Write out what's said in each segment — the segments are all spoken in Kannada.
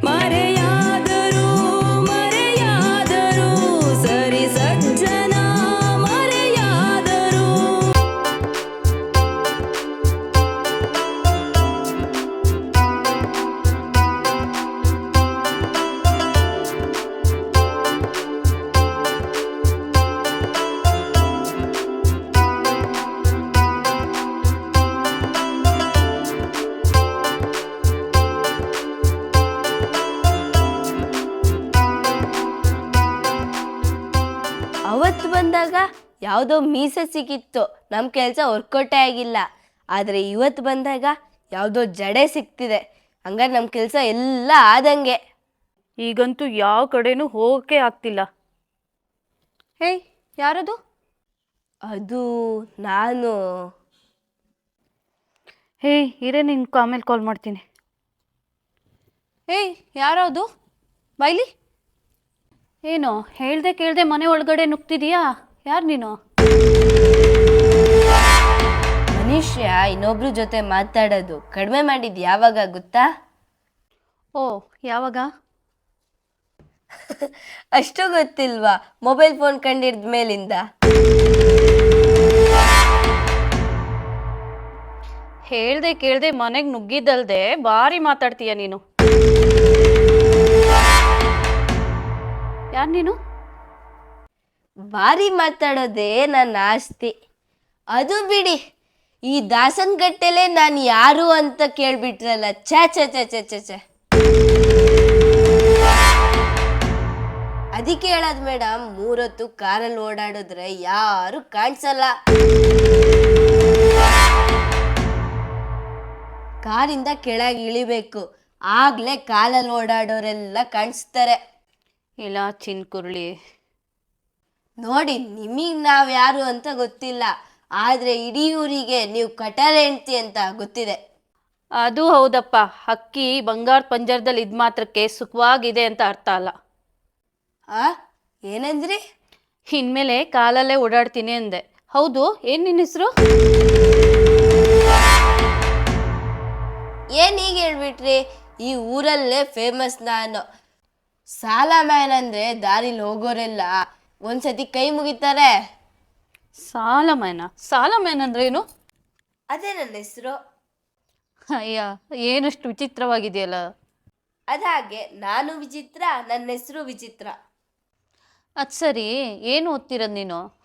Mare ಯಾವುದೋ ಮೀಸೆ ಸಿಕ್ಕಿತ್ತು. ನಮ್ಮ ಕೆಲಸ ವರ್ಕೌಟೇ ಆಗಿಲ್ಲ ಆದರೆ ಇವತ್ತು ಬಂದಾಗ ಯಾವುದೋ ಜಡೆ ಸಿಕ್ತಿದೆ. ಹಂಗಾರೆ ನಮ್ಮ ಕೆಲಸ ಎಲ್ಲ ಆದಂಗೆ. ಈಗಂತೂ ಯಾವ ಕಡೆನೂ ಹೋಗಕ್ಕೆ ಆಗ್ತಿಲ್ಲ. ಹೇ ಯಾರದು? ಅದು ನಾನು. ಹೇ ಇರೇ ನಿನ್ ಆಮೇಲೆ ಕಾಲ್ ಮಾಡ್ತೀನಿ. ಏಯ್ ಯಾರದು? ಬೈಲಿ? ಏನು ಹೇಳ್ದೆ ಕೇಳ್ದೆ ಮನೆ ಒಳಗಡೆ ನುಗ್ತಿದೀಯಾ? ಯಾರು ನೀನು? ಮನುಷ್ಯ ಇನ್ನೊಬ್ರ ಜೊತೆ ಮಾತಾಡೋದು ಕಡಿಮೆ ಮಾಡಿದ್ದು ಯಾವಾಗ ಗೊತ್ತಾ? ಓ ಯಾವಾಗ? ಅಷ್ಟು ಗೊತ್ತಿಲ್ವಾ? ಮೊಬೈಲ್ ಫೋನ್ ಕಂಡಿಡ್ದ ಮೇಲಿಂದ. ಹೇಳ್ದೆ ಕೇಳ್ದೆ ಮನೆಗೆ ನುಗ್ಗಿದ್ದಲ್ದೆ ಭಾರಿ ಮಾತಾಡ್ತೀಯ ನೀನು. ಯಾರು ನೀನು? ಭಾರಿ ಮಾತಾಡೋದೇ ನನ್ನ ಆಸ್ತಿ. ಅದು ಬಿಡಿ. ಈ ದಾಸನಗಟ್ಟೆಲೆ ನಾನು ಯಾರು ಅಂತ ಕೇಳ್ಬಿಟ್ರಲ್ಲ ಛೆ ಚಾ ಚಾ ಛೆ ಚಾ ಛೆ. ಅದಕ್ಕೆ ಹೇಳೋದು ಮೇಡಮ್ ಮೂರೊತ್ತು ಕಾರಲ್ಲಿ ಓಡಾಡಿದ್ರೆ ಯಾರು ಕಾಣಿಸಲ್ಲ. ಕಾರಿಂದ ಕೆಳಗೆ ಇಳಿಬೇಕು. ಆಗ್ಲೇ ಕಾಲಲ್ಲಿ ಓಡಾಡೋರೆಲ್ಲ ಕಾಣಿಸ್ತಾರೆ. ಇಲ್ಲ ಚಿನ್ಕುರುಳಿ. ನೋಡಿ ನಿಮಗೆ ನಾವು ಯಾರು ಅಂತ ಗೊತ್ತಿಲ್ಲ. ಆದ್ರೆ ಇಡೀ ಊರಿಗೆ ನೀವು ಕಟಾರ ಹೆಂಡ್ತಿ ಅಂತ ಗೊತ್ತಿದೆ. ಅದು ಹೌದಪ್ಪ. ಹಕ್ಕಿ ಬಂಗಾರ ಪಂಜರದಲ್ಲಿ ಇದ್ ಮಾತ್ರಕ್ಕೆ ಸುಖವಾಗಿದೆ ಅಂತ ಅರ್ಥ ಅಲ್ಲ. ಆ? ಏನಂದ್ರಿ? ಇನ್ಮೇಲೆ ಕಾಲಲ್ಲೇ ಓಡಾಡ್ತೀನಿ ಅಂದೆ. ಹೌದು ಏನ್ ನಿನ್ನ ಹೆಸರು? ಏನ್ ಈಗ ಹೇಳ್ಬಿಟ್ರಿ? ಈ ಊರಲ್ಲೇ ಫೇಮಸ್ ನಾನು. ಸಾಲ ಮ್ಯಾನ್ ಅಂದ್ರೆ ದಾರಿಲಿ ಹೋಗೋರೆಲ್ಲ. ಒಂದ್ಸತಿ ಕೈ ಮುಗಿತಾರೆ. ಸಾಲಮೈನ? ಸಾಲಮೈನ್ ಅಂದ್ರೆ ಏನು? ಅದೇ ನನ್ನ ಹೆಸರು. ಅಯ್ಯ ಏನಷ್ಟು ವಿಚಿತ್ರವಾಗಿದೆಯಲ್ಲ. ಅದಾಗೆ ನಾನು ವಿಚಿತ್ರ ನನ್ನ ಹೆಸರು ವಿಚಿತ್ರ. ಅದ್ ಸರಿ ಏನು ಓದ್ತಿರೋದು ನೀನು?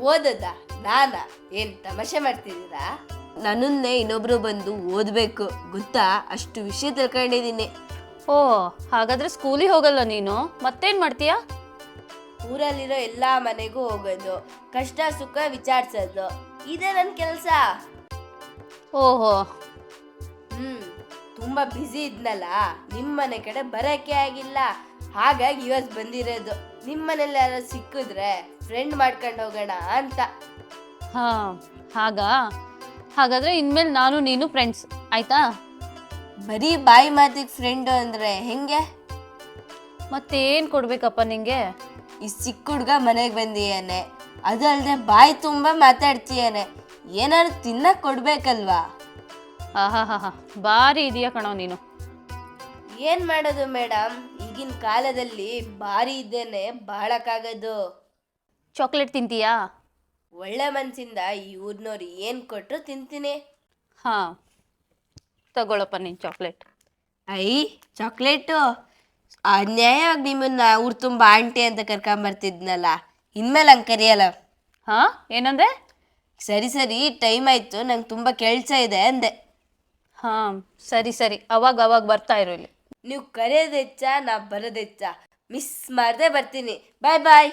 ಓದದ ನಾನ. ಏನ್ ತಮಾಷೆ ಮಾಡ್ತಿದ್ದೀರಾ? ನನ್ನನ್ನೇ ಇನ್ನೊಬ್ರು ಬಂದು ಓದ್ಬೇಕು ಗೊತ್ತಾ? ಅಷ್ಟು ವಿಷಯ ತಿಳ್ಕೊಂಡಿದ್ದೀನಿ. ಓ ಹಾಗಾದ್ರೆ ಸ್ಕೂಲಿಗೆ ಹೋಗಲ್ಲ ನೀನು? ಮತ್ತೇನು ಮಾಡ್ತೀಯಾ? ಊರಲ್ಲಿರೋ ಎಲ್ಲಾ ಮನೆಗೂ ಹೋಗೋದು ಕಷ್ಟ ಸುಖ ವಿಚಾರಿಸೋದು. ಇದೇ ನನ್ನ ಕೆಲಸ. ಓಹೋ. ಹ್ಮ್ ತುಂಬಾ ಬ್ಯುಸಿ ಇದ್ನಲ್ಲ ನಿಮ್ಮ ಮನೆ ಕಡೆ ಬರಕ್ಕೆ ಆಗಿಲ್ಲ. ಹಾಗಾಗಿ ಇವತ್ತು ಬಂದಿರೋದು. ನಿಮ್ಮ ಮನೇಲಿ ಯಾರು ಸಿಕ್ಕಿದ್ರೆ ಫ್ರೆಂಡ್ ಮಾಡ್ಕೊಂಡು ಹೋಗೋಣ ಅಂತ. ಹಾ ಹಾಗಾ? ಹಾಗಾದ್ರೆ ಇನ್ಮೇಲೆ ನಾನು ನೀನು ಫ್ರೆಂಡ್ಸ್ ಆಯ್ತಾ? ಬರೀ ಬಾಯಿ ಮಾತಿಗೆ ಫ್ರೆಂಡು ಅಂದ್ರೆ ಹೆಂಗೆ? ಮತ್ತೇನು ಕೊಡ್ಬೇಕಪ್ಪ ನಿಂಗೆ? ಈ ಚಿಕ್ಕ ಹುಡ್ಗ ಮನೆಗೆ ಬಂದಿಯಾನೆ. ಅದು ಅಲ್ಲದೆ ಬಾಯಿ ತುಂಬ ಮಾತಾಡ್ತೀಯಾನೆ. ಏನಾದ್ರು ತಿನ್ನಕ್ ಕೊಡ್ಬೇಕಲ್ವಾ? ಆಹಾ ಹಾ ಭಾರಿ ಇದೆಯಾ ಕಣೋ ನೀನು. ಏನ್ ಮಾಡೋದು ಮೇಡಮ್ ಈಗಿನ ಕಾಲದಲ್ಲಿ ಭಾರಿ ಇದ್ದೇನೆ ಬಾಳಕ್ಕಾಗದು. ಚಾಕ್ಲೇಟ್ ತಿಂತೀಯಾ? ಒಳ್ಳೆ ಮನಸ್ಸಿಂದ ಈ ಊರ್ನವ್ರು ಏನ್ ಕೊಟ್ರು ತಿಂತೀನಿ. ಹಾ ತಗೊಳಪ್ಪ ನೀನು ಚಾಕ್ಲೇಟ್. I chocolate? ಅನ್ಯಾಯವಾಗಿ ನಿಮ್ಮನ್ನ ಊರ್ ತುಂಬ ಆಂಟಿ ಅಂತ ಕರ್ಕೊಂಬರ್ತಿದ್ನಲ್ಲ ಇನ್ಮೇಲೆ ಹಂಗೆ ಕರಿಯಲ್ಲ. ಹಾ? ಏನಂದೆ? ಸರಿ ಸರಿ ಟೈಮ್ ಆಯ್ತು ನಂಗೆ ತುಂಬಾ ಕೆಲಸ ಇದೆ ಅಂದೆ. ಹಾ ಸರಿ ಸರಿ. ಅವಾಗ ಅವಾಗ ಬರ್ತಾ ಇರು ಇಲ್ಲಿ. ನೀವು ಕರೆಯೋದೆಚ್ಚ ನಾ ಬರೋದೆಚ್ಚ ಮಿಸ್ ಮಾಡದೆ ಬರ್ತೀನಿ. ಬಾಯ್ ಬಾಯ್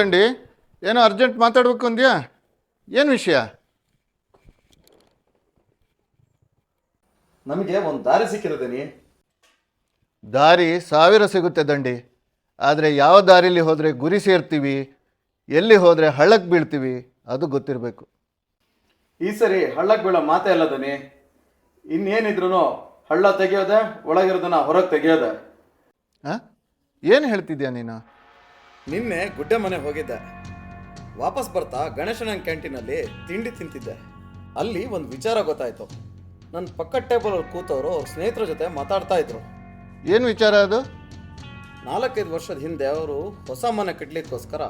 ದಂಡಿ? ಏನೋ ಅರ್ಜೆಂಟ್ ಮಾತಾಡ್ಬೇಕು ಅಂದ್ಯಾ? ಏನು ವಿಷಯ? ನಮಗೆ ಒಂದು ದಾರಿ ಸಿಕ್ಕಿರೋದೇನಿ ದಾರಿ ಸಾವಿರ ಸಿಗುತ್ತೆ ದಂಡಿ. ಆದರೆ ಯಾವ ದಾರಿಲಿ ಹೋದರೆ ಗುರಿ ಸೇರ್ತೀವಿ ಎಲ್ಲಿ ಹೋದರೆ ಹಳ್ಳಕ್ಕೆ ಬೀಳ್ತೀವಿ ಅದು ಗೊತ್ತಿರಬೇಕು. ಈ ಸರಿ ಹಳ್ಳಕ್ಕೆ ಬೀಳೋ ಮಾತೇ ಅಲ್ಲ ದನಿ ಇನ್ನೇನಿದ್ರು ಹಳ್ಳ ತೆಗೆಯೋದೆ ಒಳಗಿರೋದನ್ನ ಹೊರಗೆ ತೆಗೆಯೋದೆ. ಹಾಂ? ಏನು ಹೇಳ್ತಿದ್ಯಾ ನೀನು? ನಿನ್ನೆ ಗುಡ್ಡ ಮನೆ ಹೋಗಿದ್ದೆ. ವಾಪಸ್ ಬರ್ತಾ ಗಣೇಶನ ಕ್ಯಾಂಟೀನಲ್ಲಿ ತಿಂಡಿ ತಿಂತಿದ್ದೆ. ಅಲ್ಲಿ ಒಂದು ವಿಚಾರ ಗೊತ್ತಾಯ್ತು. ನನ್ನ ಪಕ್ಕ ಟೇಬಲ್ ಕೂತವರು ಅವ್ರ ಸ್ನೇಹಿತರ ಜೊತೆ ಮಾತಾಡ್ತಾ ಇದ್ರು. ಏನು ವಿಚಾರ ಅದು? ನಾಲ್ಕೈದು ವರ್ಷದ ಹಿಂದೆ ಅವರು ಹೊಸ ಮನೆ ಕಟ್ಟಲಿಕ್ಕೋಸ್ಕರ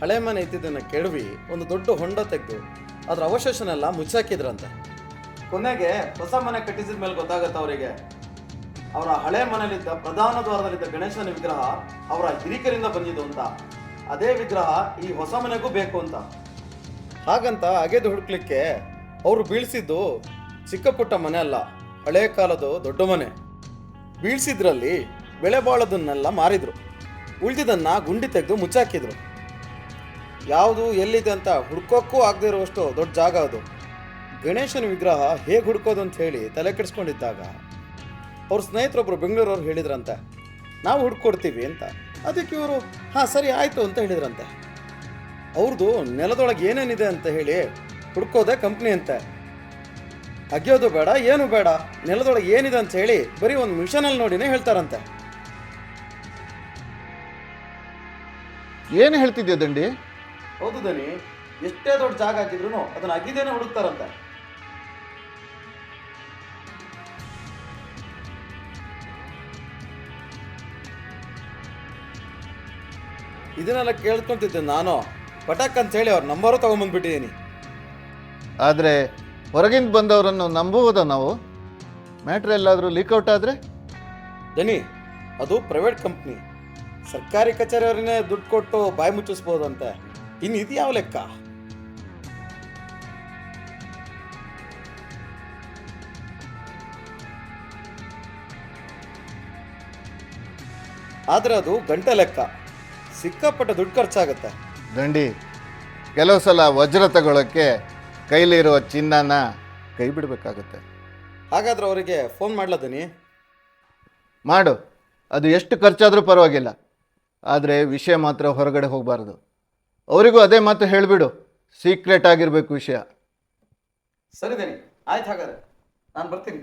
ಹಳೆ ಮನೆ ಇದ್ದಿದ್ದನ್ನು ಕೆಡವಿ ಒಂದು ದೊಡ್ಡ ಹೊಂಡ ತೆಗೆದು ಅದರ ಅವಶೇಷನೆಲ್ಲ ಮುಚ್ಚಾಕಿದ್ರಂತೆ. ಕೊನೆಗೆ ಹೊಸ ಮನೆ ಕಟ್ಟಿಸಿದ ಮೇಲೆ ಗೊತ್ತಾಗತ್ತೆ ಅವರಿಗೆ. ಅವರ ಹಳೆ ಮನೆಯಲ್ಲಿದ್ದ ಪ್ರಧಾನ ದ್ವಾರದಲ್ಲಿದ್ದ ಗಣೇಶನ ವಿಗ್ರಹ ಅವರ ಹಿರಿಕರಿಂದ ಬಂದಿದ್ದು ಅಂತ. ಅದೇ ವಿಗ್ರಹ ಈ ಹೊಸ ಮನೆಗೂ ಬೇಕು ಅಂತ. ಹಾಗಂತ ಅಗೆದು ಹುಡುಕ್ಲಿಕ್ಕೆ ಅವರು ಬೀಳ್ಸಿದ್ದು ಚಿಕ್ಕ ಪುಟ್ಟ ಮನೆ ಅಲ್ಲ, ಹಳೆ ಕಾಲದ ದೊಡ್ಡ ಮನೆ. ಬೀಳ್ಸಿದ್ರಲ್ಲಿ ಬೆಳೆ ಬಾಳೋದನ್ನೆಲ್ಲ ಮಾರಿದ್ರು. ಉಳಿದಿದ್ದನ್ನ ಗುಂಡಿ ತೆಗೆದು ಮುಚ್ಚಾಕಿದ್ರು. ಯಾವುದು ಎಲ್ಲಿದೆ ಅಂತ ಹುಡ್ಕೋಕ್ಕೂ ಆಗದೆ ಇರುವಷ್ಟು ದೊಡ್ಡ ಜಾಗ ಅದು. ಗಣೇಶನ ವಿಗ್ರಹ ಹೇಗೆ ಹುಡ್ಕೋದು ಅಂತ ಹೇಳಿ ತಲೆ ಕೆಡಿಸ್ಕೊಂಡಿದ್ದಾಗ ಅವ್ರ ಸ್ನೇಹಿತರೊಬ್ಬರು ಬೆಂಗಳೂರವ್ರು ಹೇಳಿದ್ರಂತೆ ನಾವು ಹುಡ್ಕೊಡ್ತೀವಿ ಅಂತ. ಅದಕ್ಕೆ ಇವರು ಹಾಂ ಸರಿ ಆಯಿತು ಅಂತ ಹೇಳಿದ್ರಂತೆ. ಅವ್ರದ್ದು ನೆಲದೊಳಗೆ ಏನೇನಿದೆ ಅಂತ ಹೇಳಿ ಹುಡ್ಕೋದೆ ಕಂಪ್ನಿ ಅಂತೆ. ಅಗ್ಯೋದು ಬೇಡ ಏನು ಬೇಡ ನೆಲದೊಳಗೆ ಏನಿದೆ ಅಂತ ಹೇಳಿ ಬರೀ ಒಂದು ಮಿಷನಲ್ಲಿ ನೋಡಿನೇ ಹೇಳ್ತಾರಂತೆ. ಏನು ಹೇಳ್ತಿದ್ಯಾ ದಂಡಿ? ಹೌದು ದನಿ ಎಷ್ಟೇ ದೊಡ್ಡ ಜಾಗ ಹಾಕಿದ್ರು ಅದನ್ನ ಅಗಿದೇನೆ ಹುಡುಕ್ತಾರಂತೆ. ಇದನ್ನೆಲ್ಲ ಕೇಳ್ಕೊಂತಿದ್ದೆ ನಾನು. ಪಟಾಕ್ ಅಂತ ಹೇಳಿ ಅವ್ರ ನಂಬರು ತಗೊಂಬಂದ್ಬಿಟ್ಟಿದ್ದೀನಿ ಆದರೆ ಹೊರಗಿಂದ ಬಂದವರನ್ನು ನಂಬುವುದಾ ನಾವು? ಮ್ಯಾಟ್ರ್ ಎಲ್ಲಾದರೂ ಲೀಕ್ಔಟ್ ಆದರೆ? ಜನಿ ಅದು ಪ್ರೈವೇಟ್ ಕಂಪ್ನಿ ಸರ್ಕಾರಿ ಕಚೇರಿಯವರನ್ನೇ ದುಡ್ಡು ಕೊಟ್ಟು ಬಾಯಿ ಅಂತ. ಇನ್ನು ಇದು ಯಾವ ಲೆಕ್ಕ? ಆದರೆ ಅದು ಗಂಟೆ ಲೆಕ್ಕ. ಸಿಕ್ಕಾಪಟ್ಟೆ ದುಡ್ಡು ಖರ್ಚಾಗುತ್ತೆ. ದಂಡಿ ಕೆಲವು ಸಲ ವಜ್ರ ತಗೊಳ್ಳೋಕ್ಕೆ ಕೈಲಿರುವ ಚಿನ್ನನ ಕೈ ಬಿಡಬೇಕಾಗುತ್ತೆ. ಹಾಗಾದ್ರೆ ಅವರಿಗೆ ಫೋನ್ ಮಾಡ್ಲದೀನಿ ಮಾಡು. ಅದು ಎಷ್ಟು ಖರ್ಚಾದರೂ ಪರವಾಗಿಲ್ಲ. ಆದರೆ ವಿಷಯ ಮಾತ್ರ ಹೊರಗಡೆ ಹೋಗಬಾರ್ದು. ಅವರಿಗೂ ಅದೇ ಮಾತು ಹೇಳಿಬಿಡು. ಸೀಕ್ರೆಟ್ ಆಗಿರಬೇಕು ವಿಷಯ. ಸರಿ ದನಿ ಆಯ್ತು ಹಾಗಾದ್ರೆ. ನಾನು ಬರ್ತೀನಿ.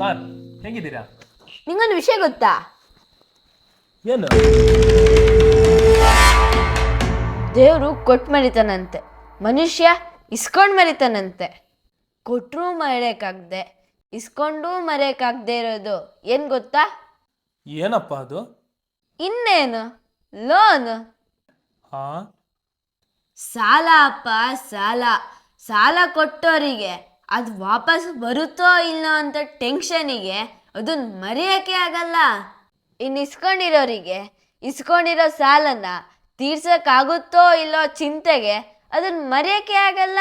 sir ಹೇಗಿದ್ದೀರಾ? ನಿಂಗೊಂದು ವಿಷಯ ಗೊತ್ತಾ? ಏನು? ದೇವರು ಕೊಟ್ಟು ಮರಿತಾನಂತೆ. ಮನುಷ್ಯ ಇಸ್ಕೊಂಡು ಮರಿತಾನಂತೆ. ಕೊಟ್ಟರೂ ಮರೆಯೋಕ್ಕಾಗ್ದೆ ಇಸ್ಕೊಂಡು ಮರೆಯೋಕ್ಕಾಗ್ದೆ ಇರೋದು ಏನು ಗೊತ್ತಾ? ಏನಪ್ಪ ಅದು? ಇನ್ನೇನು? ಲೋನ್. ಹಾ? ಸಾಲ ಅಪ್ಪ ಸಾಲ. ಸಾಲ ಕೊಟ್ಟೋರಿಗೆ ಅದು ವಾಪಸ್ ಬರುತ್ತೋ ಇಲ್ಲೋ ಅಂತ ಟೆನ್ಷನಿಗೆ ಅದನ್ನ ಮರೆಯೋಕ್ಕೆ ಆಗಲ್ಲ. ಇನ್ನು ಇಸ್ಕೊಂಡಿರೋರಿಗೆ, ಇಸ್ಕೊಂಡಿರೋ ಸಾಲನ್ನ ತೀರ್ಸಕ್ಕಾಗುತ್ತೋ ಇಲ್ಲೋ ಚಿಂತೆಗೆ ಅದನ್ನ ಮರೆಯೋಕ್ಕೆ ಆಗಲ್ಲ.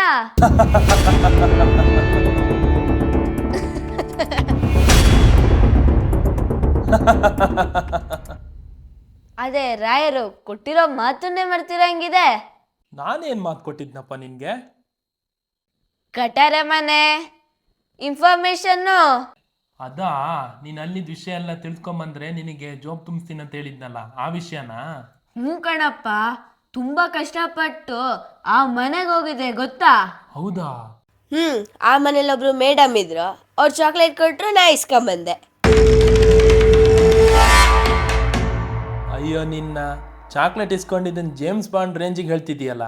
ಅದೇ ರಾಯರು ಕೊಟ್ಟಿರೋ ಮಾತನ್ನೇ ಮರ್ತಿರಂಗಿದೆ ನಾನೇನ್ ಮಾತು ಕೊಟ್ಟಿದ್ನಪ್ಪ ನಿನಗೆ? ಕಟಾರೆ ಮನೆ? ಇನ್ಫಾರ್ಮೇಶನ್ನು ಅದಾ? ನೀನು ಅಲ್ಲಿದ್ದ ವಿಷಯ ಎಲ್ಲ ತಿಳ್ಕೊಂಬಂದ್ರೆ ನಿನಗೆ ಜಾಬ್ ತುಂಬಿಸ್ತೀನಿ ಅಂತ ಹೇಳಿದ್ನಲ್ಲ ಆ ವಿಷಯನಾ? ಹ್ಞೂ ಕಣಪ್ಪ ತುಂಬಾ ಕಷ್ಟಪಟ್ಟು ಆ ಮನೆಗೆ ಹೋಗಿದೆ ಗೊತ್ತಾ? ಹೌದಾ? ಹ್ಮ್ ಆ ಮನೇಲಿ ಒಬ್ರು ಮೇಡಮ್ ಇದ್ರು ಅವ್ರು ಚಾಕ್ಲೇಟ್ ಕೊಟ್ರು ನಾ ಇಸ್ಕೊಂಬಂದೆ. ಅಯ್ಯೋ ನಿನ್ನ ಚಾಕ್ಲೇಟ್ ಇಸ್ಕೊಂಡಿದ್ದನ್ನು ಜೇಮ್ಸ್ ಬಾಂಡ್ ರೇಂಜಿಗೆ ಹೇಳ್ತಿದೀಯಲ್ಲ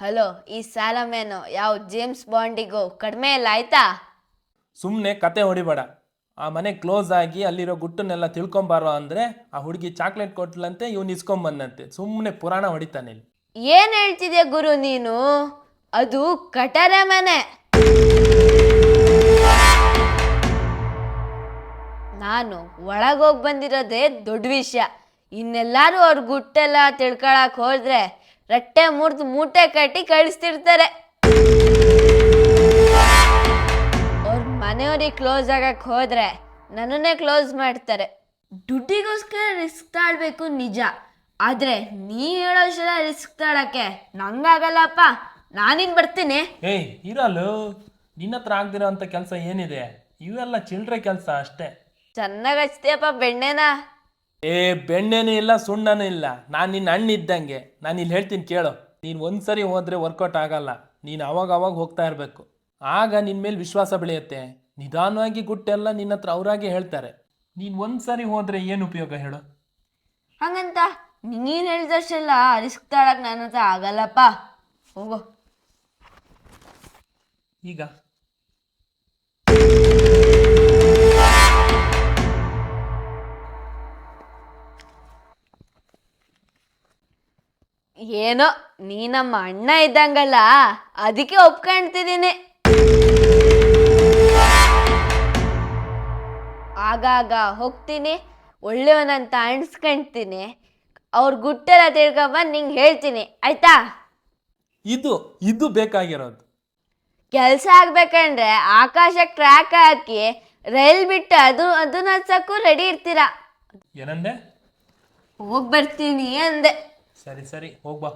ಹಲೋ ಈ ಸಾಲಮೇನು ಯಾವ ಜೇಮ್ಸ್ ಬಾಂಡಿಗೂ ಕಡಿಮೆ ಇಲ್ಲ ಆಯ್ತಾ? ಸುಮ್ಮನೆ ಕತೆ ಹೊಡಿಬೇಡ. ಆ ಮನೆ ಕ್ಲೋಸ್ ಆಗಿ ಅಲ್ಲಿರೋ ಗುಟ್ಟನ್ನೆಲ್ಲ ತಿಳ್ಕೊಂಬಾರೋ ಅಂದರೆ ಆ ಹುಡುಗಿ ಚಾಕ್ಲೇಟ್ ಕೊಟ್ಲಂತೆ ಇವ್ನು ಇಸ್ಕೊಂಬಂದಂತೆ. ಸುಮ್ಮನೆ ಪುರಾಣ ಹೊಡಿತಾನೆ ಇಲ್ಲಿ. ಏನ್ ಹೇಳ್ತಿದ್ಯಾ ಗುರು ನೀನು? ಅದು ಕಟರೆ ಮನೆ. ನಾನು ಒಳಗೋಗಿ ಬಂದಿರೋದೇ ದೊಡ್ಡ ವಿಷಯ. ಇನ್ನೆಲ್ಲಾರು ಅವ್ರ ಗುಟ್ಟೆಲ್ಲ ತಿಳ್ಕೊಳಕ್ ಹೋದ್ರೆ ರಟ್ಟೆ ಮುರಿದು ಮೂಟೆ ಕಟ್ಟಿ ಕಳಿಸ್ತಿರ್ತಾರೆ. ಅವ್ರ ಮನೆಯವ್ರಿಗೆ ಕ್ಲೋಸ್ ಆಗಕ್ಕೆ ಹೋದ್ರೆ ನನ್ನನ್ನೇ ಕ್ಲೋಸ್ ಮಾಡ್ತಾರೆ. ದುಡ್ಡಿಗೋಸ್ಕರ ರಿಸ್ಕ್ ತಾಳ್ಬೇಕು ನಿಜ. ಆದ್ರೆ ನೀ ಹೇಳೋಷ್ಟೆಲ್ಲ ರಿಸ್ಕ್ ತಾಳಕ್ಕೆ ನಂಗಾಗಲ್ಲಪ್ಪ. ನಾನಿನ್ ಬರ್ತೀನಿ. ಏಯ್ ಇರಲು ನಿನ್ನ ಹತ್ರ ಆಗ್ದಿರೋ ಕೆಲಸ ಏನಿದೆ? ಇವೆಲ್ಲ ಚಿಲ್ಡ್ರೆ ಕೆಲಸ ಅಷ್ಟೇ. ಚೆನ್ನಾಗಿ ಹಚ್ತೀಯಪ್ಪ ಬೆಣ್ಣೆನ. ಏ ಬೆಣ್ಣೆನೂ ಇಲ್ಲ ಸುಣ್ಣನೂ ಇಲ್ಲ. ನಾನು ನಿನ್ನ ಹಣ್ಣು ಇದ್ದಂಗೆ. ನಾನು ಇಲ್ಲಿ ಹೇಳ್ತೀನಿ ಕೇಳು. ನೀನು ಒಂದ್ಸರಿ ಹೋದರೆ ವರ್ಕೌಟ್ ಆಗಲ್ಲ. ನೀನು ಅವಾಗ ಅವಾಗ ಹೋಗ್ತಾ ಇರಬೇಕು. ಆಗ ನಿನ್ನ ಮೇಲೆ ವಿಶ್ವಾಸ ಬೆಳೆಯುತ್ತೆ. ನಿಧಾನವಾಗಿ ಗುಟ್ಟೆಲ್ಲ ನಿನ್ನ ಹತ್ರ ಅವರಾಗೆ ಹೇಳ್ತಾರೆ. ನೀನು ಒಂದ್ಸರಿ ಹೋದರೆ ಏನು ಉಪಯೋಗ ಹೇಳು? ಹಂಗಂತ ನೀನು ಹೇಳಿದಷ್ಟೆಲ್ಲ ರಿಸ್ಕ್ ತಾಳಕ್ ನನ್ನ ಹತ್ರ ಆಗಲ್ಲಪ್ಪ. ಹೋಗೋ. ಈಗ? ಏನೋ ನೀ ನಮ್ಮ ಅಣ್ಣ ಇದ್ದಂಗಲ್ಲ ಅದಕ್ಕೆ ಒಪ್ಕೊಂಡ್ತಿದ್ದೀನಿ ಆಗಾಗ ಹೋಗ್ತೀನಿ ಒಳ್ಳೆಯವನಂತ ಅಣಿಸ್ಕೊಂತೀನಿ ಅವ್ರ ಗುಟ್ಟೆಲ್ಲ ತಿಳ್ಕೊಬಂದು ನಿಂಗೆ ಹೇಳ್ತೀನಿ ಆಯ್ತಾ? ಇದು ಇದು ಬೇಕಾಗಿರೋದು. ಕೆಲಸ ಆಗ್ಬೇಕಂದ್ರೆ ಆಕಾಶ ಟ್ರ್ಯಾಕ್ ಹಾಕಿ ರೈಲ್ ಬಿಟ್ಟು ಅದು ಅದನ್ನ ಹಚ್ಚಕ್ಕೂ ರೆಡಿ ಇರ್ತೀರಾ? ಏನಂದೆ? ಹೋಗ್ಬರ್ತೀನಿ ಅಂದೆ. ಸರಿ ಸರಿ ಹೋಗ್ಬಾ.